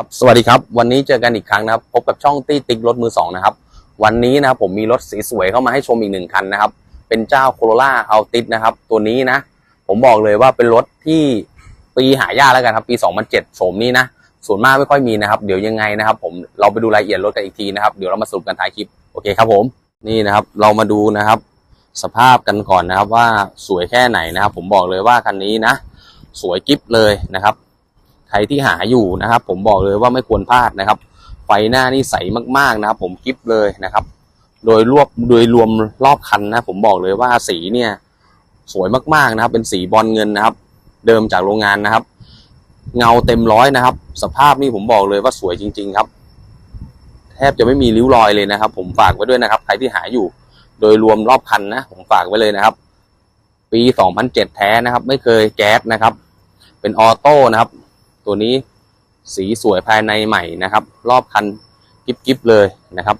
ครับสวัสดีครับ วันนี้เจอกันอีกครั้งนะครับ พบกับช่องตี้ติ๊กรถมือสองนะครับ วันนี้นะครับผมมีรถสีสวยเข้ามาให้ชมอีกหนึ่งคันนะครับ เป็นเจ้าโคโรล่าเอัลติสนะครับ ตัวนี้นะ ผมบอกเลยว่าเป็นรถที่ปีหายากแล้วกันครับ ปี 2007โฉมนี้นะ ส่วนมากไม่ค่อยมีนะครับ เดี๋ยวยังไงนะครับ ผมเราไปดูรายละเอียดรถกันอีกทีนะครับ เดี๋ยวเรามาสรุปกันท้ายคลิป โอเคครับผม นี่นะครับ เรามาดูนะครับ สภาพกันก่อนนะครับว่าสวยแค่ไหนนะครับ ผมบอกเลยว่าคันนี้นะ สวยกิฟเลยนะครับ รที่หาอยู่นะครับ ผมบอกเลยว่าไม่ควรพลาดนะครับ ไฟหน้านี่ใสมากๆนะครับ ผมกิฟเลยนะครับ โดยรวบโดยรวมรอบคันนะ ผมบอกเลยว่าสีเนี่ย สวยมากๆนะครับ เป็นสีบอลเงินนะครับ เดิมจากโรงงานนะครับ เงาเต็มร้อยนะครับ สภาพนี่ผมบอกเลยว่าสวยจริง ๆ ครับแทบจะไม่มีริ้วรอยเลยนะครับ ผมฝากไว้ด้วยนะครับ ใครที่หาอยู่ โดยรวมรอบคันนะ ผมฝากไว้เลยนะครับ ปี 2007 แท้นะครับ ไม่เคยแก๊สนะครับ เป็นออโต้นะครับ ตัวนี้สีสวยภายในใหม่นะครับ รอบคันกิบกิบเลยนะครับ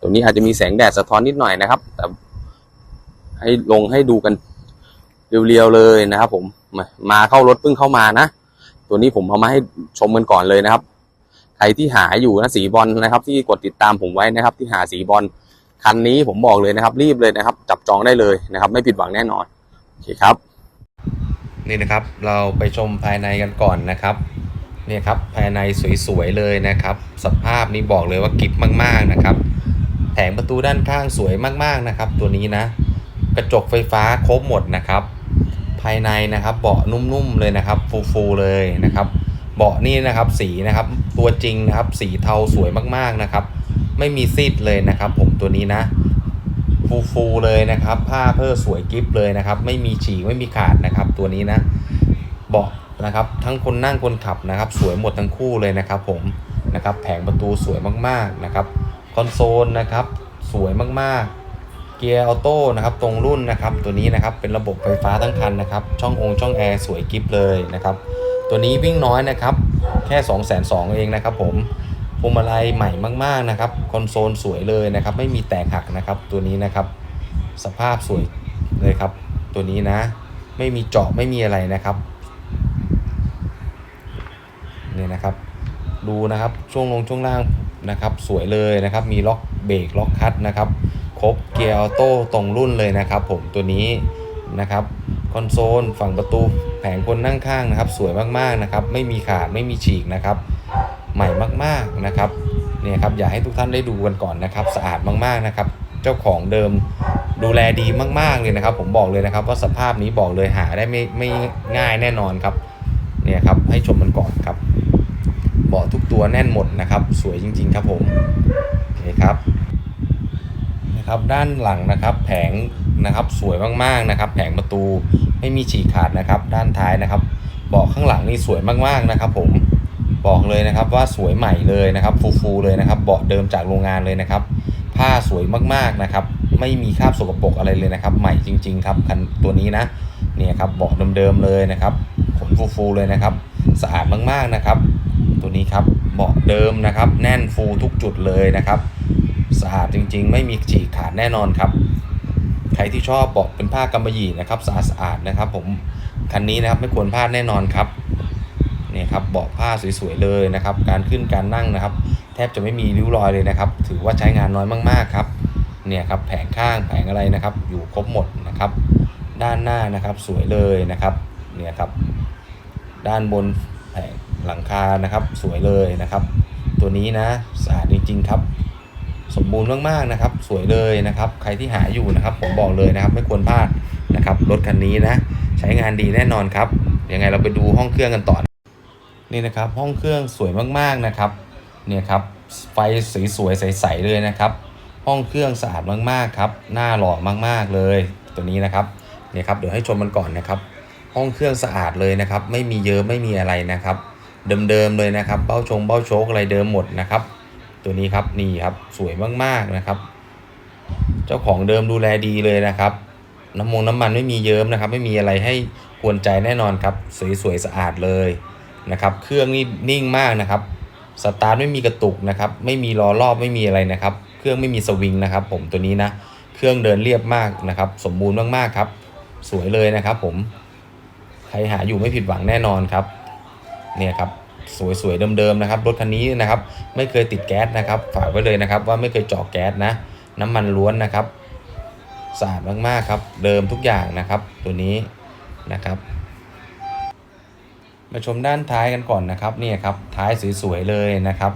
ตัวนี้อาจจะมีแสงแดดสะท้อนนิดหน่อยนะครับ แต่ให้ลงให้ดูกันเรียวๆเลยนะครับ ผมมามาเข้ารถเพิ่งเข้ามานะตัวนี้ผมเอามาให้ชมกันก่อนเลยนะครับ ใครที่หาอยู่นะสีบอลนะครับ ที่กดติดตามผมไว้นะครับ ที่หาสีบอลคันนี้ผมบอกเลยนะครับ รีบเลยนะครับ จับจองได้เลยนะครับ ไม่ผิดหวังแน่นอนโอเคครับ นี่นะครับ เราไปชมภายในกันก่อนนะครับเนี่ยครับภายในสวยๆเลยนะครับ สภาพนี้บอกเลยว่ากิฟมากๆนะครับแผงประตูด้านข้างสวยมากๆนะครับ ตัวนี้นะ กระจกไฟฟ้าครบหมดนะครับ ภายในนะครับเบาะนุ่มๆเลยนะครับ ฟูๆเลยนะครับ เบาะนี่นะครับสีนะครับ ตัวจริงนะครับ สีเทาสวยมากๆนะครับ ไม่มีซีดเลยนะครับ ผมตัวนี้นะ ฟูๆเลยนะครับ ผ้าเพื่อสวยกิฟเลยนะครับ ไม่มีฉีกไม่มีขาดนะครับ ตัวนี้นะเบาะนะครับ ทั้งคนนั่งคนขับนะครับ สวยหมดทั้งคู่เลยนะครับ ผมนะครับ แผงประตูสวยมากๆนะครับ คอนโซลนะครับ สวยมากๆ เกียร์ออโต้นะครับ ตรงรุ่นนะครับ ตัวนี้นะครับเป็นระบบไฟฟ้าทั้งคันนะครับ ช่ององค์ช่องแอร์สวยกิฟเลยนะครับ ตัวนี้วิ่งน้อยนะครับ แค่ 2 2 0 0 0เองนะครับ ผม พวงมาลัยใหม่มาก ๆนะครับคอนโซลสวยเลยนะครับ ไม่มีแตกหักนะครับตัวนี้นะครับ สภาพสวยเลยครับ ตัวนี้นะ ไม่มีเจาะไม่มีอะไรนะครับเนี่ยนะครับ ดูนะครับช่วงลงช่วงล่างนะครับ สวยเลยนะครับ มีล็อกเบรกล็อกคัทนะครับครบเกียร์ออโต้ตรงรุ่นเลยนะครับ ผมตัวนี้นะครับคอนโซลฝั่งประตูแผงคนนั่งข้างนะครับ สวยมากๆนะครับ ไม่มีขาดไม่มีฉีกนะครับ ใหม่มากๆนะครับเนี่ยครับอยากให้ทุกท่านได้ดูกันก่อนนะครับ สะอาดมากๆนะครับ เจ้าของเดิมดูแลดีมากๆเลยนะครับ ผมบอกเลยนะครับ ว่าสภาพนี้บอกเลยหาได้ไม่ไม่ง่ายแน่นอนครับเนี่ยครับให้ชมมันก่อนครับเบาะทุกตัวแน่นหมดนะครับ สวยจริง ๆ ครับผมโอเคครับนะครับด้านหลังนะครับแผงนะครับสวยมากๆนะครับ แผงประตูไม่มีฉีกขาดนะครับ ด้านท้ายนะครับเบาะข้างหลังนี่สวยมากๆนะครับ ผม บอกเลยนะครับว่าสวยใหม่เลยนะครับฟูๆเลยนะครับเบาะเดิมจากโรงงานเลยนะครับ ผ้าสวยมากๆนะครับ ไม่มีคราบสกปรกอะไรเลยนะครับ ใหม่จริง ๆ ครับคันตัวนี้นะเนี่ยครับเบาะเดิมๆเลยนะครับขนฟูๆเลยนะครับ สะอาดมากๆนะครับ ตัวนี้ครับเบาะเดิมนะครับ แน่นฟูทุกจุดเลยนะครับสะอาดจริง ๆ ไม่มีฉีกขาดแน่นอนครับ ใครที่ชอบเบาะเป็นผ้ากำมะหยี่นะครับสะอาดๆนะครับ ผมคันนี้นะครับไม่ควรพลาดแน่นอนครับ เนี่ยครับเบาะผ้าสวยๆเลยนะครับ การขึ้นการนั่งนะครับ แทบจะไม่มีริ้วรอยเลยนะครับ ถือว่าใช้งานน้อยมากๆครับเนี่ยครับแผงข้างแผงอะไรนะครับ อยู่ครบหมดนะครับ ด้านหน้านะครับสวยเลยนะครับเนี่ยครับ ด้านบนแผงหลังคานะครับสวยเลยนะครับ ตัวนี้นะสะอาดจริง ๆ ครับ สมบูรณ์มากๆนะครับ สวยเลยนะครับ ใครที่หาอยู่นะครับ ผมบอกเลยนะครับ ไม่ควรพลาดนะครับรถคันนี้นะ ใช้งานดีแน่นอนครับยังไงเราไปดูห้องเครื่องกันต่อ นี่นะครับห้องเครื่องสวยมากๆนะครับเนี่ยครับไฟสีสวยใสๆเลยนะครับ ห้องเครื่องสะอาดมากๆครับหน้าหล่อมากๆเลย ตัวนี้นะครับเนี่ยครับเดี๋ยวให้ชมมันก่อนนะครับ ห้องเครื่องสะอาดเลยนะครับ ไม่มีเยอะไม่มีอะไรนะครับ เดิมๆเลยนะครับ เบ้าชงเบ้าโชกอะไรเดิมหมดนะครับ ตัวนี้ครับนี่ครับสวยมากๆนะครับ เจ้าของเดิมดูแลดีเลยนะครับน้ำมงน้ำมันไม่มีเยิ้มนะครับ ไม่มีอะไรให้กวนใจแน่นอนครับ สวยๆสะอาดเลย นะครับ เครื่องนี่นิ่งมากนะครับ สตาร์ทไม่มีกระตุกนะครับ ไม่มีล้อรอบไม่มีอะไรนะครับ เครื่องไม่มีสวิงนะครับ ผมตัวนี้นะ เครื่องเดินเรียบมากนะครับ สมบูรณ์มากๆครับ สวยเลยนะครับ ผม ใครหาอยู่ไม่ผิดหวังแน่นอนครับ เนี่ยครับสวยๆเดิมๆนะครับ รถคันนี้นะครับ ไม่เคยติดแก๊สนะครับ ฝากไว้เลยนะครับ ว่าไม่เคยเจาะแก๊สนะ น้ำมันล้วนนะครับสะอาดมากๆครับ เดิมทุกอย่างนะครับ ตัวนี้นะครับ มาชมด้านท้ายกันก่อนนะครับนี่ครับท้ายสวยๆเลยนะครับ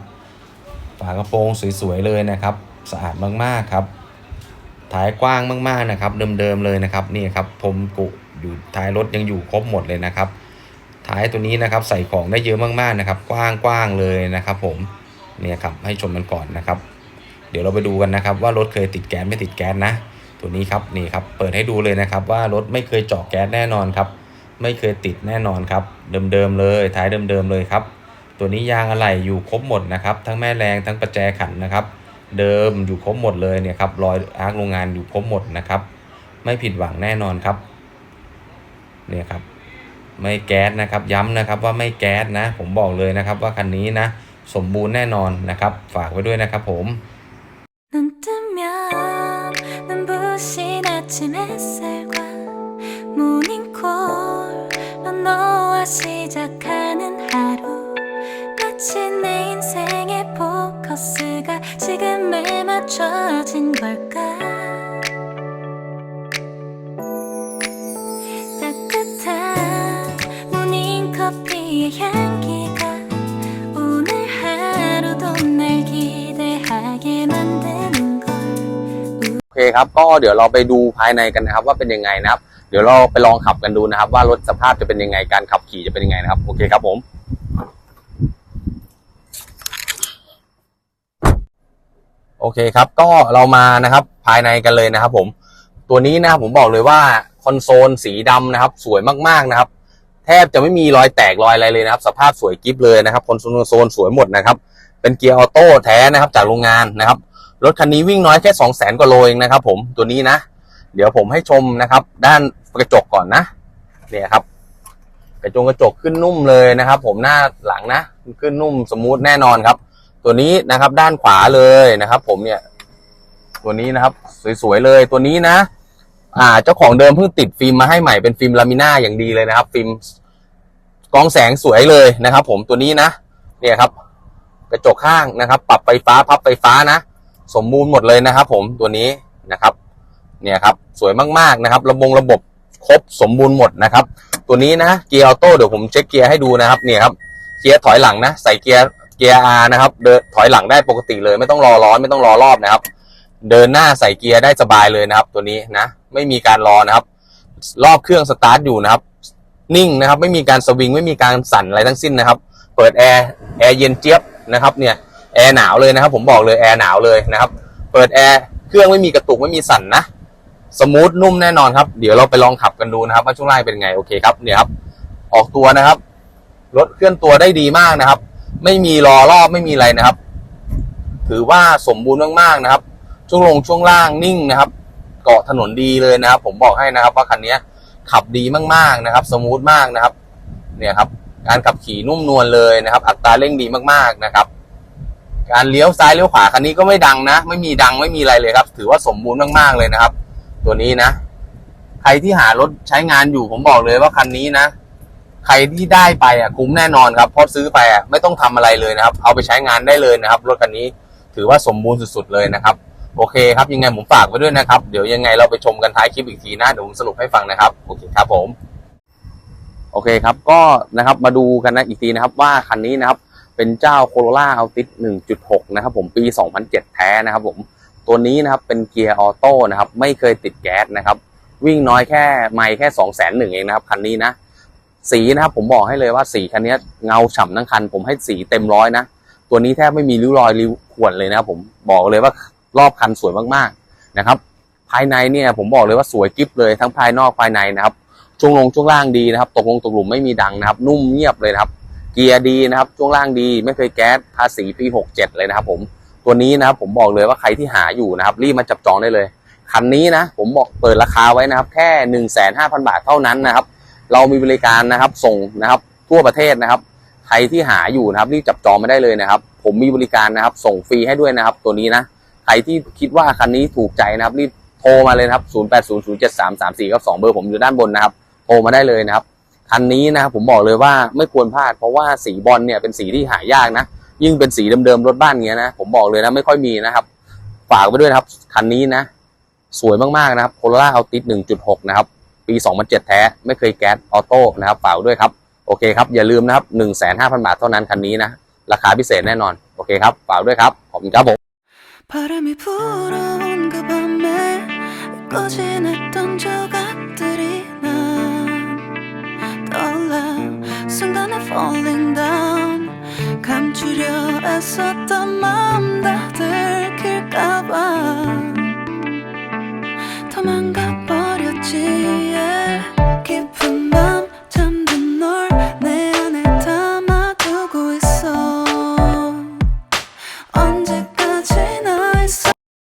ฝากระโปรงสวยๆเลยนะครับ สะอาดมากๆครับ ท้ายกว้างมากๆนะครับ เดิมๆเลยนะครับนี่ครับผมกุอยู่ท้ายรถยังอยู่ครบหมดเลยนะครับ ท้ายตัวนี้นะครับใส่ของได้เยอะมากๆนะครับ กว้างๆเลยนะครับ ผมเนี่ยครับให้ชมกันก่อนนะครับ เดี๋ยวเราไปดูกันนะครับ ว่ารถเคยติดแก๊สไม่ติดแก๊สนะ ตัวนี้ครับนี่ครับเปิดให้ดูเลยนะครับ ว่ารถไม่เคยเจาะแก๊สแน่นอนครับ ไม่เคยติดแน่นอนครับ เดิมๆเลยท้ายเดิมๆเลยครับ ตัวนี้ยางอะไหล่อยู่ครบหมดนะครับ ทั้งแม่แรงทั้งประแจขันนะครับ เดิมอยู่ครบหมดเลยเนี่ยครับรอยอาร์คโรงงานอยู่ครบหมดนะครับ ไม่ผิดหวังแน่นอนครับเนี่ยครับไม่แก๊สนะครับย้ำนะครับว่าไม่แก๊สนะ ผมบอกเลยนะครับว่าคันนี้นะ สมบูรณ์แน่นอนนะครับ ฝากไว้ด้วยนะครับผม 시작하는 하루 마치 내 인생의 포커스가 지금에 맞춰진 걸까 따뜻한 모닝 커피의 향기가 오늘 하루도 날 기대하게 만드는 걸 โอเคครับ ก็เดี๋ยวเราไปดูภายในกันนะครับ ว่าเป็นยังไงนะครับ เดี๋ยวเราไปลองขับกันดูนะครับ ว่ารถสภาพจะเป็นยังไงการขับขี่จะเป็นยังไงนะครับ โอเคครับผมโอเคครับก็เรามานะครับภายในกันเลยนะครับ ผม ตัวนี้นะครับผมบอกเลยว่าคอนโซลสีดำนะครับ สวยมากๆนะครับ แทบจะไม่มีรอยแตกรอยอะไรเลยนะครับ สภาพสวยกิฟเลยนะครับคอนโซลสวยหมดนะครับ เป็นเกียร์ออโต้แท้นะครับ จากโรงงานนะครับรถคันนี้วิ่งน้อยแค่สองแสนกว่าโลเองนะครับ ผมตัวนี้นะ เดี๋ยวผมให้ชมนะครับ ด้านกระจกก่อนนะเนี่ยครับ กระจกกระจกขึ้นนุ่มเลยนะครับ ผมหน้าหลังนะขึ้นนุ่มสมูทแน่นอนครับ ตัวนี้นะครับ ด้านขวาเลยนะครับ ผมเนี่ย ตัวนี้นะครับ สวยๆเลยตัวนี้นะ อ่า เจ้าของเดิมเพิ่งติดฟิล์มมาให้ใหม่เป็นฟิล์มลามิน่าอย่างดีเลยนะครับฟิล์มกองแสงสวยเลยนะครับ ผมตัวนี้นะเนี่ยครับ กระจกข้างนะครับ ปรับไฟฟ้าพับไฟฟ้านะ สมบูรณ์หมดเลยนะครับ ผมตัวนี้นะครับ เนี่ยครับสวยมากๆนะครับ ระบบระบบครบสมบูรณ์หมดนะครับ ตัวนี้นะเกียร์ออโต้เดี๋ยวผมเช็คเกียร์ให้ดูนะครับเนี่ยครับเกียร์ถอยหลังนะ ใส่เกียร์เกียร์ R นะครับ เดินถอยหลังได้ปกติเลย ไม่ต้องรอร้อนไม่ต้องรอรอบนะครับ เดินหน้าใส่เกียร์ได้สบายเลยนะครับ ตัวนี้นะ ไม่มีการรอนะครับ รอบเครื่องสตาร์ทอยู่นะครับ นิ่งนะครับ ไม่มีการสวิงไม่มีการสั่นอะไรทั้งสิ้นนะครับ เปิดแอร์แอร์เย็นเจี๊ยบนะครับ เนี่ยแอร์หนาวเลยนะครับ ผมบอกเลยแอร์หนาวเลยนะครับ เปิดแอร์เครื่องไม่มีกระตุกไม่มีสั่นนะ สมูทนุ่มแน่นอนครับเดี๋ยวเราไปลองขับกันดูนะครับว่าช่วงล่างเป็นไงโอเคครับเนี่ยครับ ออกตัวนะครับรถเคลื่อนตัวได้ดีมากนะครับ ไม่มีรอรอบไม่มีอะไรนะครับ ถือว่าสมบูรณ์มากๆนะครับ ช่วงลงช่วงล่างนิ่งนะครับ เกาะถนนดีเลยนะครับ ผมบอกให้นะครับ ว่าคันนี้ขับดีมากๆนะครับ สมูทมากนะครับ เนี่ยครับ การขับขี่นุ่มนวลเลยนะครับ อัตราเร่งดีมากๆนะครับการเลี้ยวซ้ายเลี้ยวขวาคันนี้ก็ไม่ดังนะ ไม่มีดังไม่มีอะไรเลยครับ ถือว่าสมบูรณ์มากๆเลยนะครับ ตัวนี้นะ ใครที่หารถใช้งานอยู่ผมบอกเลยว่าคันนี้นะ ใครที่ได้ไปอะคุ้มแน่นอนครับเพราะซื้อไปอะไม่ต้องทำอะไรเลยนะครับ เอาไปใช้งานได้เลยนะครับ รถคันนี้ถือว่าสมบูรณ์สุดๆเลยนะครับ โอเคครับยังไงผมฝากไว้ด้วยนะครับ เดี๋ยวยังไงเราไปชมกันท้ายคลิปอีกทีนะเดี๋ยวผมสรุปให้ฟังนะครับโอเคครับผมโอเคครับก็นะครับมาดูกันนะอีกทีนะครับว่าคันนี้นะครับเป็นเจ้า Corolla Altis 1.6 นะครับผมปี 2007 แท้นะครับผม ตัวนี้นะครับเป็นเกียร์ออโต้นะครับไม่เคยติดแก๊สนะครับวิ่งน้อยแค่ไม่แค่2 0 0 0 0 0เองนะครับคันนี้นะสีนะครับผมบอกให้เลยว่าสีคันนี้เงาฉ่ำทั้งคัน ผมให้สีเต็มร้อยนะตัวนี้แทบไม่มีริ้วรอยริ้วข่วนเลยนะครับผมบอกเลยว่ารอบคันสวยมากๆนะครับ ภายในเนี่ยผมบอกเลยว่าสวยกิ๊บเลยทั้งภายนอกภายในนะครับช่วงลงช่วงล่างดีนะครับ ตกลงตกหลุมไม่มีดังนะครับ นุ่มเงียบเลยนะครับ เกียร์ดีนะครับ ช่วงล่างดีไม่เคยแก๊สภาษีปี67เลยนะครับผม ตัวนี้นะครับผมบอกเลยว่าใครที่หาอยู่นะครับ รีบมาจับจองได้เลย คันนี้นะผมบอกเปิดราคาไว้นะครับ แค่15,000บาทเท่านั้นนะครับ เรามีบริการนะครับส่งนะครับทั่วประเทศนะครับใครที่หาอยู่นะครับรีบจับจองไม่ได้เลยนะครับ ผมมีบริการนะครับ ส่งฟรีให้ด้วยนะครับ ตัวนี้นะใครที่คิดว่าคันนี้ถูกใจนะครับรีบโทรมาเลยนะครับ 0800733492 เบอร์ผมอยู่ด้านบนนะครับ โทรมาได้เลยนะครับ คันนี้นะครับผมบอกเลยว่าไม่ควรพลาดเพราะว่าสีบอลเนี่ยเป็นสีที่หายากนะ ยิ่งเป็นสีเดิมๆรถบ้านเงี้ยนะผมบอกเลยนะไม่ค่อยมีนะครับ ฝากไปด้วยครับคันนี้นะ สวยมากๆนะครับโคโรล่าเอาติด1.6 นะครับ ปี 2007 แท้ ไม่เคยแก๊สออโต้นะครับฝากด้วยครับ โอเคครับ อย่าลืมนะครับ 1,500 บาทเท่านั้นคันนี้นะ ราคาพิเศษแน่นอน โอเคครับฝากด้วยครับ ขอบคุณครับผม 바람이 불어온 그 밤에 꺼진했던 조각들이 난 떠올라 순간에 falling down 애썼던 마음 다 들킬까봐 도망가